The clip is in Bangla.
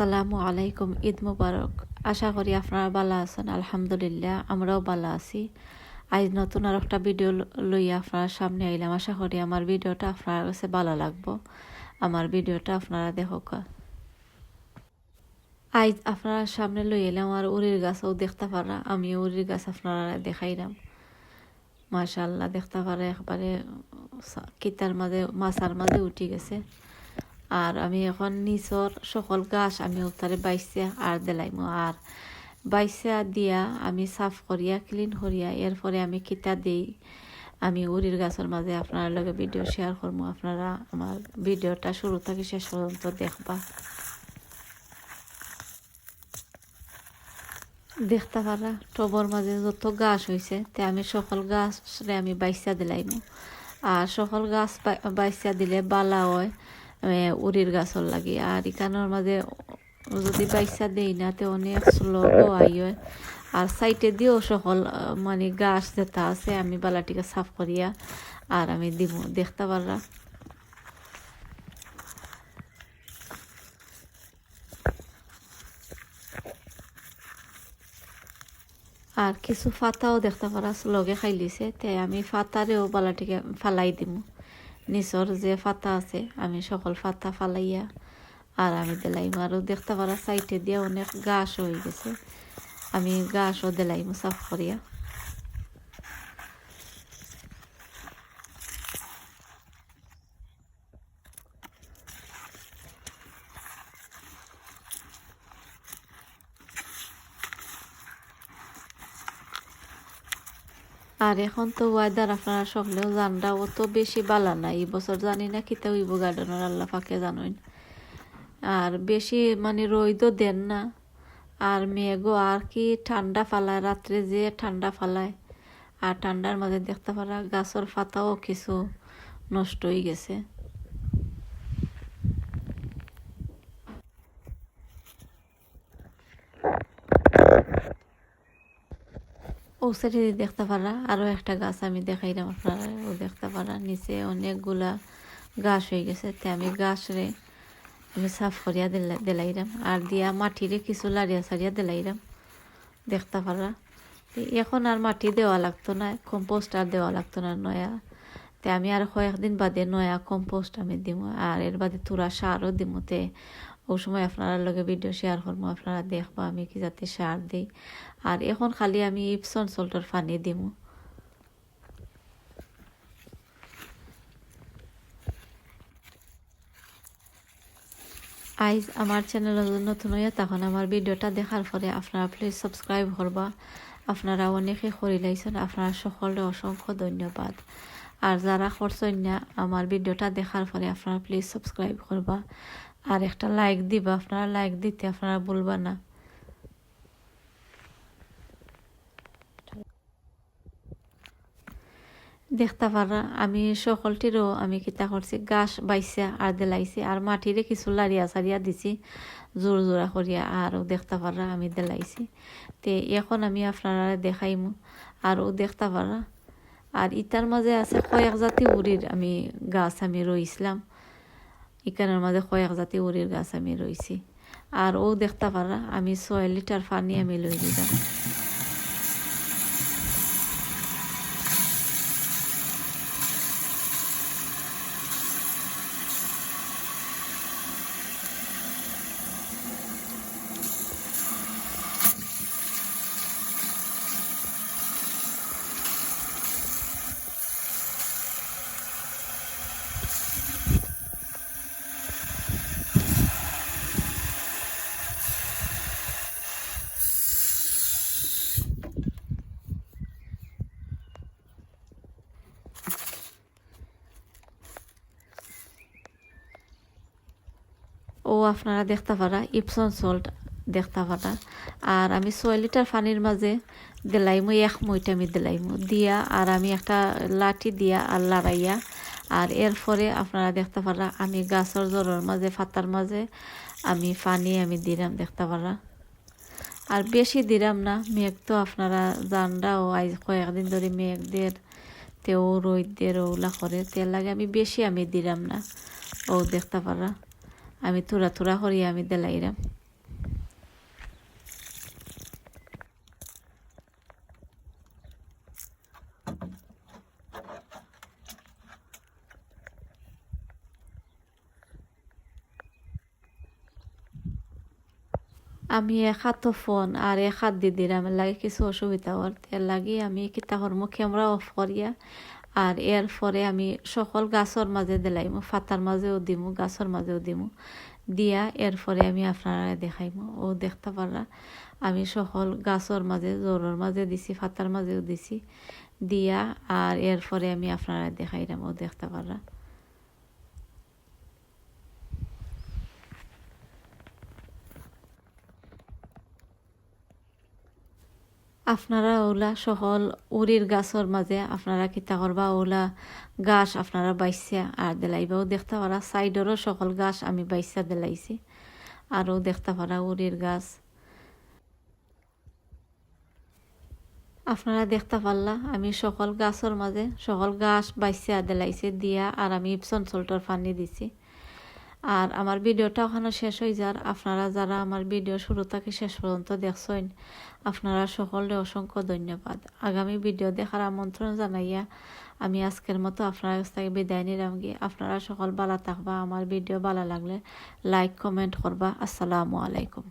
আসসালামু আলাইকুম, ঈদ মুবারক। আশা করি আপনারা ভালো আছেন, আলহামদুলিল্লাহ, আমরাও ভালো আছি। আজ নতুন আর একটা ভিডিও লইয়া আপনার সামনে আইলাম। আশা করি আমার ভিডিওটা আপনার কাছে ভালো লাগবো। আমার ভিডিওটা আপনারা দেখুক আজ আপনারা সামনে লই এলাম আর উরির গাছও দেখতে পারা। আমি উরির গাছ আপনারা দেখাইলাম। মাশাল্লাহ দেখতে পারে, একবারে কিতার মাঝে, মাছার মাঝে উঠি গেছে। আর আমি এখন নিচর সকল গাছ আমি উত্তরে বাইসা আর দিলাইমো আর বাইসা দিয়া আমি সাফ করিয়া ক্লিন করিয়া এরপরে আমি কিতা দিই, আমি উরির গাছের মাঝে আপনার লগে ভিডিও শেয়ার করব আপনারা আমার ভিডিওটা শুরু থেকে শেষ পর্যন্ত দেখবা। দেখতে পারা টবর মাঝে যত গাছ হয়েছে তে আমি সকল গাছরে আমি বাইসা দিলাইমু। আর সকল গাছ বাইসা দিলে বালা হয়। উরির গাছর লাগে। আর ইকানোর মাঝে যদি বাইসা দেই না, তে অনেক স্লোগও আই হয় আর সাইটে দিয়েও সকল মানে গাছ যেটা আছে, আমি বালাটিকে সাফ করিয়া আর আমি দিব দেখতে পাররা আর কিছু ফাতাও দেখতে পারা লগে খাইলিছে। তাই আমি ফাতারেও বালাটিকে ফালাই দিমু। নিচর যে ফাতা আছে, আমি সকল ফাতা ফালাইয়া আর আমি দিলাইম। আরও দেখতে পারা সাইটে দিয়ে অনেক গাছ হয়ে গেছে। আমি গাছও দিলাইম, সাফ করিয়া। আর এখন তো ওয়েদার আপনারা সকলেও জানরা অত বেশি বালা নাই এই বছর জানি না কি কিতা উইব গার্ডেনের আল্লাহ ফাঁকে জানোই আর বেশি মানে রইদও দেন না, আর মেঘও আর কি ঠান্ডা ফালায়, রাত্রে যে ঠান্ডা ফালায়। আর ঠান্ডার মাঝে দেখতে পারা গাছের পাতাও কিছু নষ্ট হয়ে গেছে। ও দেখতে পারা। আরও একটা গাছ আমি দেখাইলাম আপনারা, ও দেখতে পারা। নিচে অনেকগুলা গাছ হয়ে গেছে। তে আমি গাছ রে আমি সাফ করিয়া দিলাইলাম। আর দিয়া মাটিরে কিছু লাড়িয়া সারিয়া দিলাইলাম। দেখতে পারা। এখন আর মাটি দেওয়া লাগতো না কম্পোস্ট আর দেওয়া লাগতো না, নয়া। তে আমি আর কয়েকদিন বাদে নয়া কম্পোস্ট আমি দিব আর এর বাদে তুরা সারও দিব তে ওই সময় আপনারা লগে ভিডিও শেয়ার করব আপনারা দেখব আমি কি যাতে সার দিই। আর এখন খালি আমি ইপসন সল্টর পানি দিব আইজ আমার চ্যানেল নতুন হইয়া তখন আমার ভিডিওটা দেখার পরে আপনারা প্লিজ সাবস্ক্রাইব করবা আপনারা অনেকে করিলাইছেন আপনারা সকলে অসংখ্য ধন্যবাদ। আর যারা করছেন না আমার ভিডিওটা দেখার পরে আপনারা প্লিজ সাবস্ক্রাইব করবা আর একটা লাইক দিবা, আপনারা লাইক দিতে আপনারা বলবা না। দেখতে পারা, আমি সকলটিরও আমি কিতা করছি গাছ বাইছে, আর দেলাইছি, আর মাটিরে কিছু লাড়িয়া সারিয়া দিছি, জোর জোড়া করিয়া আরও দেখতে পারা, আমি দেলাইছি। তে এখন আমি আপনারা দেখাইমু আরও দেখতে পারা। আর ইটার মাঝে আছে কয়েক জাতি উড়ির, আমি গাছ আমি রইছিলাম। ইকানের মাঝে কয়েক জাতি উড়ির গাছ আমি রয়েছি আর ও দেখতে পারা, আমি ছয় লিটার পানি আমি লই দিলাম ও আপনারা দেখতে পারা, ইপসন সল্ট দেখতে পারা। আর আমি ছয় লিটার পানির মাঝে দিলাইমু, এক মইটা আমি দিলাইমু। দিয়া আর আমি একটা লাঠি দিয়া আর লাড়াইয়া। আর এরপরে আপনারা দেখতে পারা, আমি গাছের জড়ের মাঝে ফাতার মাঝে আমি পানি আমি দিলাম দেখতে পারা। আর বেশি দিলাম না, মেঘ তো আপনারা জানরা ও আজ কয়েকদিন ধরে মেঘদের তেও রোদ ওগুলা করে তেল লাগে আমি বেশি আমি দিলাম না। ও দেখতে পারা। আমি তুরা তুরা হরিয়া আমি দেলাইরাম আমি এক তো ফোন আর একা দিদির আমার লাগে কিছু অসুবিধা হওয়ার লাগে আমি কিতা মুখে আমরা অফ করিয়া আর এর পরে আমি সকল গাছর মাঝে দিলাইমু ফাতার মাঝেও দিমু, গাছর মাঝেও দিমু। দিয়া এরপরে আমি আপনারা দেখাইমু। ও দেখতে পাররা, আমি সকল গাছর মাঝে জোরের মাঝে দিছি ফাতার মাঝেও দিছি। দিয়া আর এরপরে আমি আপনারা দেখাইলাম, ও দেখতে পাররা। আপনারা ওলা সকল উরির গাছর মাঝে আপনারা কিতা করবা ওলা গাছ আপনারা বাইসা আর দেলাইবাও দেখতে পারা সাইডেরও সকল গাছ আমি বাইসা দিলাইছি আরও দেখতে পারা উরির গাছ। আপনারা দেখতে পারলা আমি সকল গাছের মাঝে সকল গাছ বাইসা দিলাইছি, দিয়া আর আমি ইপসন সল্টর পানি দিছি। আর আমার ভিডিওটা ওখানে শেষ হয়ে যার আপনারা যারা আমার ভিডিও শুরু থেকে শেষ পর্যন্ত দেখছেন, আপনারা সকলে অসংখ্য ধন্যবাদ। আগামী ভিডিও দেখার আমন্ত্রণ জানাইয়া আমি আজকের মতো আপনার কাছ থেকে বিদায় নিলাম গিয়ে আপনারা সকল ভালো থাকবা, আমার ভিডিও ভালো লাগলে লাইক কমেন্ট করবা। আসসালামু আলাইকুম।